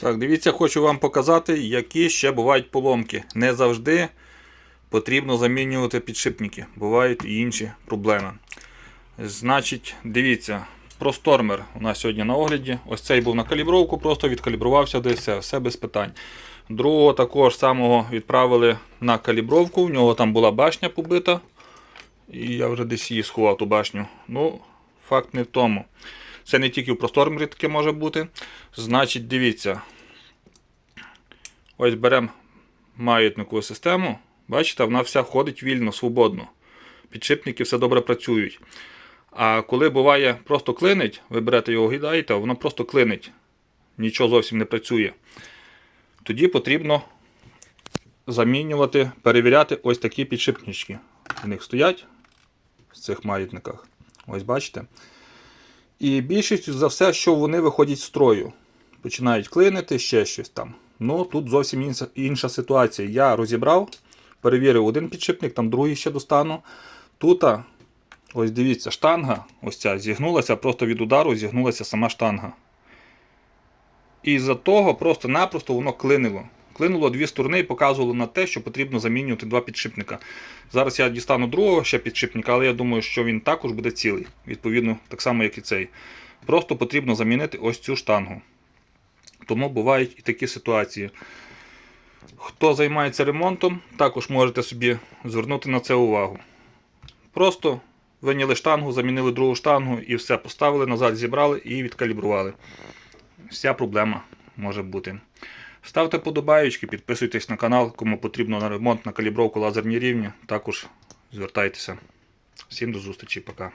Так, дивіться, хочу вам показати, які ще бувають поломки. Не завжди потрібно замінювати підшипники. Бувають і інші проблеми. Значить, дивіться, простормер у нас сьогодні на огляді. Ось цей був на калібровку, просто відкалібрувався десь все, без питань. Другого також самого відправили на калібровку. В нього там була башня побита. І я вже десь її сховав ту башню. Ну, факт не в тому. Це не тільки в простормері таке може бути. Значить, дивіться. Ось беремо маятникову систему. Бачите, вона вся ходить вільно, свободно. Підшипники все добре працюють. А коли буває просто клинить, ви берете його гідаєте, воно просто клинить. Нічого зовсім не працює. Тоді потрібно замінювати, перевіряти ось такі підшипнички. В них стоять в цих маятниках. Ось бачите. І більшість за все, що вони виходять з строю. Починають клинити, ще щось там. Ну тут зовсім інша, ситуація. Я розібрав, перевірив один підшипник, там другий ще достану. Тут, ось дивіться, штанга, ось ця зігнулася, просто від удару зігнулася сама штанга. І з-за того просто-напросто воно клинило. Клинуло дві сторони і показувало на те, що потрібно замінювати два підшипника. Зараз я дістану другого ще підшипника, але я думаю, що він також буде цілий. Відповідно, так само, як і цей. Просто потрібно замінити ось цю штангу. Тому бувають і такі ситуації. Хто займається ремонтом, також можете собі звернути на це увагу. Просто виняли штангу, замінили другу штангу і все поставили, назад зібрали і відкалібрували. Вся проблема може бути. Ставте подобаючки, підписуйтесь на канал, кому потрібно на ремонт, на калібровку лазерні рівні. Також звертайтеся. Всім до зустрічі, пока.